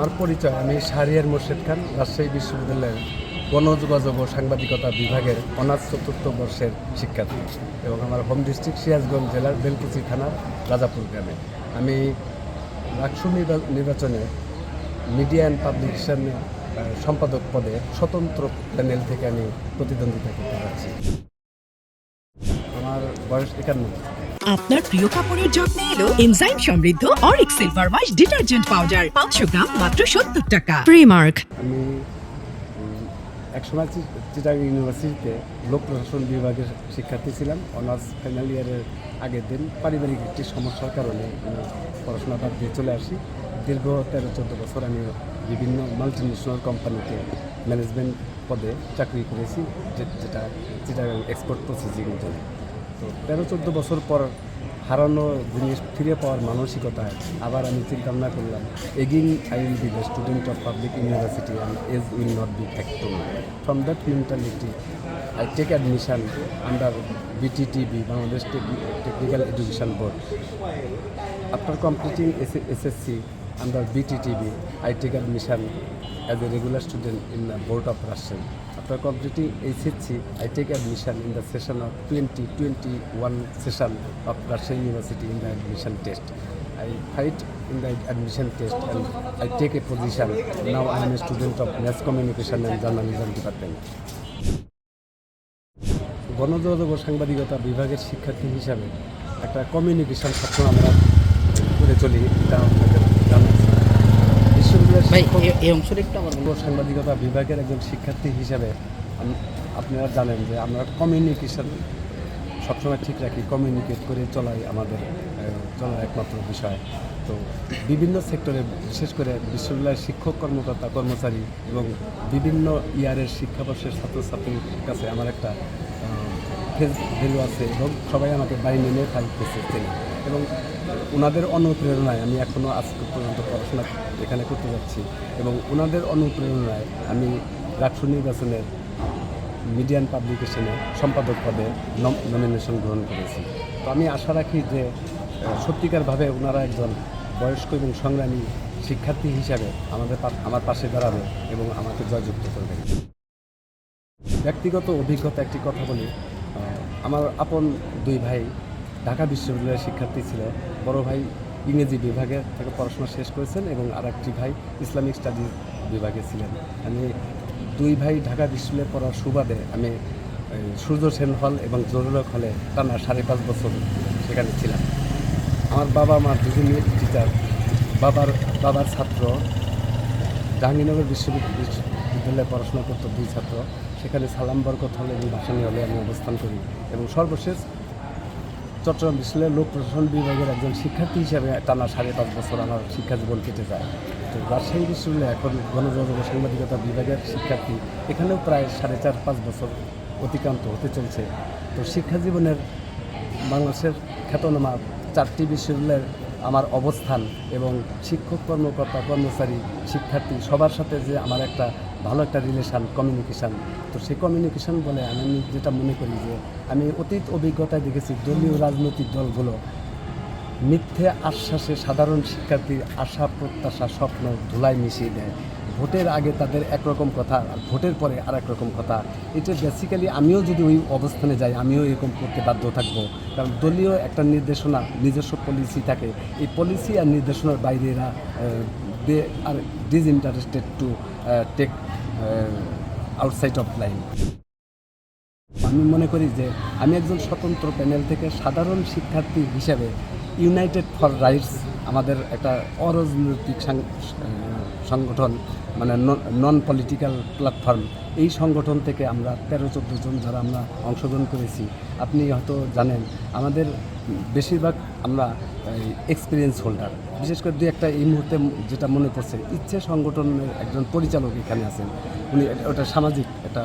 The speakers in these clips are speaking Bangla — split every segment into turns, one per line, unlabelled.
আমার পরিচয়, আমি শাহরিয়ার মোর্শেদ খান, রাজশাহী বিশ্ববিদ্যালয়ের গণযোগাযোগ ও সাংবাদিকতা বিভাগের অনার্স চতুর্থ বর্ষের শিক্ষার্থী এবং আমার হোম ডিস্ট্রিক্ট সিরাজগঞ্জ জেলার বেলকুচি থানার রাজাপুর গ্রামে। আমি রাকসু নির্বাচনে মিডিয়া অ্যান্ড পাবলিকেশন সম্পাদক পদে স্বতন্ত্র প্যানেল থেকে আমি প্রতিদ্বন্দ্বিতা করতে পারছি আমার বয়স একান্ন।
আপনার প্রিয় কাপড়ের যত্নে এলো এনজাইম সমৃদ্ধ অরিক সিলভার ওয়াশ ডিটারজেন্ট পাউডার পাঁচশো গ্রাম মাত্র সত্তর টাকা। প্রিমার্ক
আমি একসময় চি- চিটাগাং ইউনিভার্সিটিতে লোক প্রশাসন বিভাগের শিক্ষার্থী ছিলাম। অনার্স ফাইনাল ইয়ারের আগের দিন পারিবারিক একটি সমস্যার কারণে আমি পড়াশোনা বাদ দিয়ে চলে আসি। দীর্ঘ তেরো চোদ্দ বছর আমি বিভিন্ন মাল্টি ন্যাশনাল কোম্পানিতে ম্যানেজমেন্ট পদে চাকরি করেছি যেটা চিটাগাং এক্সপোর্ট প্রসেসিং জন্য। তো তেরো, চোদ্দ বছর পর হারানো জিনিস ফিরে পাওয়ার মানসিকতায় আবার আমি চিন্তা ভাবনা করলাম এগিং I will be the student of public university and age will not be factor from that mentality I take admission under BTTB Bangladesh technical education board completing S- SSC under BTV আইটিকার mission as a regular student in the board of Russian after completing HSC I take admission in the session of twenty twenty one session of Russian university in the admission test I fight in the admission test and I take a position now I am a student of math communication and journalism department গণযোগাযোগ ও সাংবাদিকতা বিভাগের শিক্ষার্থী হিসাবে একটা কমিউনিকেশন সবসময় আমরা করে চলি এটা আমাদের
ভাই এই অংশটা একটু আমার
সাংবাদিকতা বিভাগের একজন শিক্ষার্থী হিসাবে আপনারা জানেন যে আমরা কমিউনিকেশন সবসময় ঠিক রাখি কমিউনিকেট করে চলাই আমাদের চলার একমাত্র বিষয়। তো বিভিন্ন সেক্টরে বিশেষ করে বিশ্ববিদ্যালয়ের শিক্ষক কর্মকর্তা কর্মচারী এবং বিভিন্ন ইয়ারের শিক্ষাবর্ষের ছাত্রছাত্রীর কাছে আমার একটা ফেস ভ্যালু আছে এবং সবাই আমাকে বাড়ি নিয়ে চেনে এবং ওনাদের অনুপ্রেরণায় আমি এখনও আজ পর্যন্ত পড়াশোনা এখানে করতে যাচ্ছি এবং ওনাদের অনুপ্রেরণায় আমি রাষ্ট্র নির্বাচনের মিডিয়ান পাবলিকেশনে সম্পাদক পদে নমিনেশন গ্রহণ করেছি। তো আমি আশা রাখি যে সত্যিকারভাবে ওনারা একজন বয়স্ক এবং সংগ্রামী শিক্ষার্থী হিসাবে আমাদের আমার পাশে দাঁড়াবে এবং আমাকে জয়যুক্ত করবে। ব্যক্তিগত অভিজ্ঞতা একটি কথা বলি। আমার আপন দুই ভাই ঢাকা বিশ্ববিদ্যালয়ের শিক্ষার্থী ছিল। বড় ভাই ইংরেজি বিভাগে থেকে পড়াশোনা শেষ করেছেন এবং আর একটি ভাই ইসলামিক স্টাডিজ বিভাগে ছিলেন। আমি দুই ভাই ঢাকা বিশ্ববিদ্যালয়ে পড়ার সুবাদে আমি সূর্য সেন হল এবং জরুরক হলে টানা সাড়ে পাঁচ বছর সেখানে ছিলাম। আমার বাবা আমার দুজনই টিচার বাবার বাবার ছাত্র। জাহাঙ্গীরনগর বিশ্ববিদ্যালয় বিশ্ববিদ্যালয়ে পড়াশোনা করতো দুই ছাত্র। সেখানে সালাম বরকত হলে এবং ভাসানী হলে আমি অবস্থান করি এবং সর্বশেষ চট্টগ্রাম বিশ্ববিদ্যালয়ের লোক প্রশাসন বিভাগের একজন শিক্ষার্থী হিসাবে টানা সাড়ে পাঁচ বছর আমার শিক্ষা জীবন কেটে যায়। তো রাজশাহী বিশ্ববিদ্যালয়ে এখন গণযোগাযোগ ও সাংবাদিকতা বিভাগের শিক্ষার্থী। এখানেও প্রায় সাড়ে চার পাঁচ বছর অতিক্রান্ত হতে চলছে। তো শিক্ষা জীবনের বাংলাদেশের খ্যাতনামা চারটি বিশ্ববিদ্যালয়ের আমার অবস্থান এবং শিক্ষক কর্মকর্তা কর্মচারী শিক্ষার্থী সবার সাথে যে আমার একটা ভালো একটা রিলেশান কমিউনিকেশান তো সেই কমিউনিকেশান বলে আমি যেটা মনে করি যে আমি অতীত অভিজ্ঞতায় দেখেছি দলীয় রাজনৈতিক দলগুলো মিথ্যে আশ্বাসে সাধারণ শিক্ষার্থীর আশা প্রত্যাশা স্বপ্ন ধুলায় মিশিয়ে দেয়। ভোটের আগে তাদের একরকম কথা আর ভোটের পরে আর রকম কথা। এটা বেসিক্যালি আমিও যদি ওই অবস্থানে যাই আমিও এরকম করতে বাধ্য থাকব। কারণ দলীয় একটা নির্দেশনা নিজস্ব পলিসি থাকে। এই পলিসি আর নির্দেশনার বাইরে এরা they are these interested to take outside of line আমি মনে করি যে আমি একজন স্বতন্ত্র প্যানেল থেকে সাধারণ শিক্ষার্থী হিসেবে ইউনাইটেড ফর রাইটস আমাদের একটা অরাজনৈতিক সংগঠন মানে নন পলিটিক্যাল প্ল্যাটফর্ম এই সংগঠন থেকে আমরা তেরো চোদ্দ জন যারা আমরা অংশগ্রহণ করেছি, আপনি হয়তো জানেন, আমাদের বেশিরভাগ আমরা এক্সপিরিয়েন্স হোল্ডার বিশেষ করে দু একটা এই মুহূর্তে যেটা মনে পড়ছে, ইচ্ছে সংগঠনের একজন পরিচালক এখানে আছেন। উনি ওটা সামাজিক একটা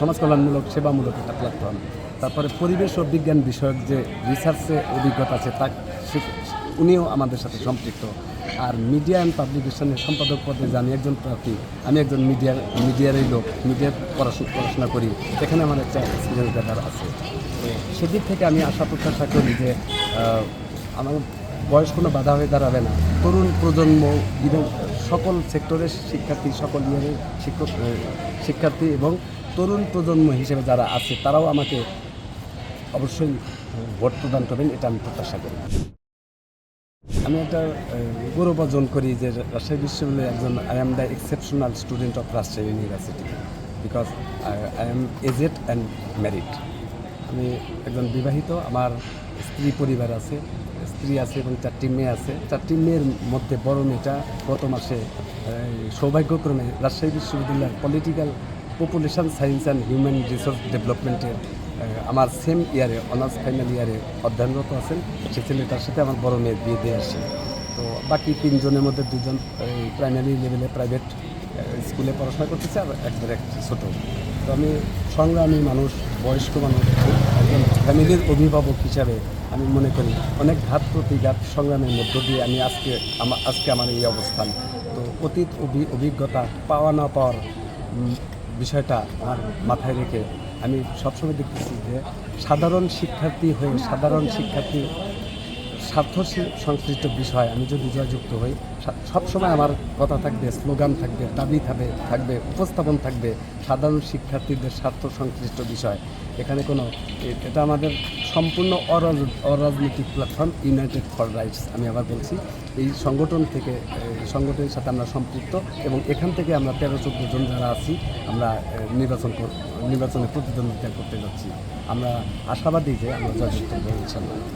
সমাজ কল্যাণমূলক সেবামূলক একটা প্ল্যাটফর্ম তারপরে পরিবেশ ও বিজ্ঞান বিষয়ক যে রিসার্চে অভিজ্ঞতা আছে তা উনিও আমাদের সাথে সম্পৃক্ত। আর মিডিয়া অ্যান্ড পাবলিকেশনের সম্পাদক পদে যে আমি একজন প্রার্থী, আমি একজন মিডিয়ার মিডিয়ারই লোক মিডিয়ার পড়াশোনা পড়াশোনা করি। এখানে আমার একটা এক্সপিরিয়েন্স দেখার আছে। সেদিক থেকে আমি আশা প্রত্যাশা করি যে আমার বয়স কোনো বাধা হয়ে দাঁড়াবে না। তরুণ প্রজন্ম ইভেন সকল সেক্টরের শিক্ষার্থী, সকল ইয়ারের শিক্ষক শিক্ষার্থী এবং তরুণ প্রজন্ম হিসেবে যারা আছে, তারাও আমাকে অবশ্যই ভোট প্রদান করবেন, এটা আমি প্রত্যাশা করি। আমি একটা গৌরব অর্জন করি যে রাজশাহী বিশ্ববিদ্যালয়ের একজন I am the exceptional student of Rajshahi university because I am aged and married আমি একজন বিবাহিত, আমার স্ত্রী পরিবার আছে, স্ত্রী আছে এবং চারটি মেয়ে আছে। চারটি মেয়ের মধ্যে বড় মেয়েটা গত মাসে সৌভাগ্যক্রমে রাজশাহী বিশ্ববিদ্যালয়ের political population science and human resource ডেভেলপমেন্টের আমার সেম ইয়ারে অনার্স ফাইনাল ইয়ারে অধ্যয়নরত আছেন। সে ছেলেটার সাথে আমার বড় মেয়ের বিয়ে দিয়ে আসি তো বাকি তিনজনের মধ্যে দুজন প্রাইমারি লেভেলে প্রাইভেট স্কুলে পড়াশোনা করতেছে আর একবার এক ছোট। তো আমি সংগ্রামী মানুষ, বয়স্ক মানুষ, একজন ফ্যামিলির অভিভাবক হিসাবে আমি মনে করি অনেক ঘাত প্রতিঘাত সংগ্রামের মধ্য দিয়ে আমি আজকে আমার আজকে আমার এই অবস্থান। তো অতীত অভি- অভিজ্ঞতা পাওয়া না পাওয়ার বিষয়টা আমার মাথায় রেখে আমি সবসময় দেখতেছি যে সাধারণ শিক্ষার্থী হয়ে সাধারণ শিক্ষার্থী স্বার্থ সংশ্লিষ্ট বিষয়, আমি যদি জয়যুক্ত হই সবসময় আমার কথা থাকবে, স্লোগান থাকবে, দাবি থাকবে থাকবে, উপস্থাপন থাকবে, সাধারণ শিক্ষার্থীদের স্বার্থ সংশ্লিষ্ট বিষয়। এখানে কোনো এটা আমাদের সম্পূর্ণ অরাজ- অরাজনৈতিক প্ল্যাটফর্ম ইউনাইটেড ফর রাইটস আমি আবার বলছি। এই সংগঠন থেকে সংগঠনের সাথে আমরা সম্পৃক্ত এবং এখান থেকে আমরা তেরো চোদ্দ জন যারা আছি, আমরা নির্বাচন নির্বাচনে প্রতিদ্বন্দ্বিতা করতে যাচ্ছি। আমরা আশাবাদী যে আমরা জয়যুক্ত হব ইনশাল্লাহ